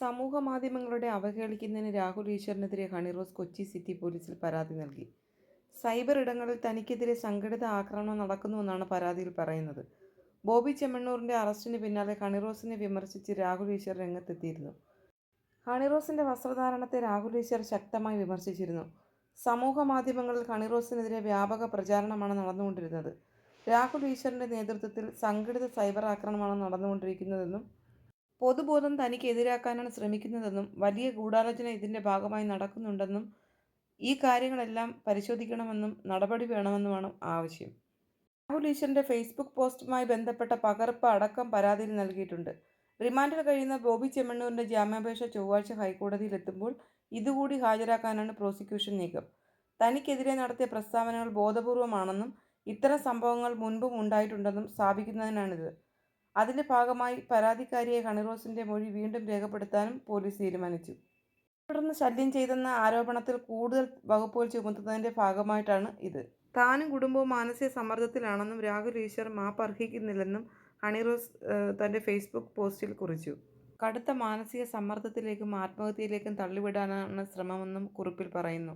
സമൂഹ മാധ്യമങ്ങളുടെ അവഹേളിക്കുന്നതിന് രാഹുൽ ഈശ്വറിനെതിരെ ഹണിറോസ് കൊച്ചി സിറ്റി പോലീസിൽ പരാതി നൽകി. സൈബർ ഇടങ്ങളിൽ തനിക്കെതിരെ സംഘടിത ആക്രമണം നടക്കുന്നുവെന്നാണ് പരാതിയിൽ പറയുന്നത്. ബോബി ചെമ്മണ്ണൂറിന്റെ അറസ്റ്റിന് പിന്നാലെ ഹണിറോസിനെ വിമർശിച്ച് രാഹുൽ ഈശ്വർ രംഗത്തെത്തിയിരുന്നു. ഹണിറോസിന്റെ വസ്ത്രധാരണത്തെ രാഹുൽ ഈശ്വർ ശക്തമായി വിമർശിച്ചിരുന്നു. സമൂഹ മാധ്യമങ്ങളിൽ ഹണിറോസിനെതിരെ വ്യാപക പ്രചാരണമാണ് നടന്നുകൊണ്ടിരുന്നത്. രാഹുൽ ഈശ്വറിന്റെ നേതൃത്വത്തിൽ സംഘടിത സൈബർ ആക്രമണമാണ് നടന്നുകൊണ്ടിരിക്കുന്നതെന്നും പൊതുബോധം തനിക്ക് എതിരാക്കാനാണ് ശ്രമിക്കുന്നതെന്നും വലിയ ഗൂഢാലോചന ഇതിന്റെ ഭാഗമായി നടക്കുന്നുണ്ടെന്നും ഈ കാര്യങ്ങളെല്ലാം പരിശോധിക്കണമെന്നും നടപടി വേണമെന്നുമാണ് ആവശ്യം. രാഹുൽ ഈശ്വറിന്റെ ഫേസ്ബുക്ക് പോസ്റ്റുമായി ബന്ധപ്പെട്ട പകർപ്പ് അടക്കം പരാതിയിൽ നൽകിയിട്ടുണ്ട്. റിമാൻഡിൽ കഴിയുന്ന ബോബി ചെമ്മണ്ണൂരിന്റെ ജാമ്യാപേക്ഷ ചൊവ്വാഴ്ച ഹൈക്കോടതിയിലെത്തുമ്പോൾ ഇതുകൂടി ഹാജരാക്കാനാണ് പ്രോസിക്യൂഷൻ നീക്കം. തനിക്കെതിരെ നടത്തിയ പ്രസ്താവനകൾ ബോധപൂർവമാണെന്നും ഇത്തരം സംഭവങ്ങൾ മുൻപും ഉണ്ടായിട്ടുണ്ടെന്നും സ്ഥാപിക്കുന്നതിനാണിത്. അതിന്റെ ഭാഗമായി പരാതിക്കാരിയെ ഹണിറോസിന്റെ മൊഴി വീണ്ടും രേഖപ്പെടുത്താനും പോലീസ് തീരുമാനിച്ചു. തുടർന്ന് ശല്യം ചെയ്തെന്ന ആരോപണത്തിൽ കൂടുതൽ വകുപ്പുകൾ ചുമത്തുന്നതിന്റെ ഭാഗമായിട്ടാണ് ഇത്. താനും കുടുംബവും മാനസിക സമ്മർദ്ദത്തിലാണെന്നും രാഹുൽ ഈശ്വർ മാപ്പ് അർഹിക്കുന്നില്ലെന്നും ഹണിറോസ് തന്റെ ഫേസ്ബുക്ക് പോസ്റ്റിൽ കുറിച്ചു. കടുത്ത മാനസിക സമ്മർദ്ദത്തിലേക്കും ആത്മഹത്യയിലേക്കും തള്ളിവിടാനാണ് ശ്രമമെന്നും കുറിപ്പിൽ പറയുന്നു.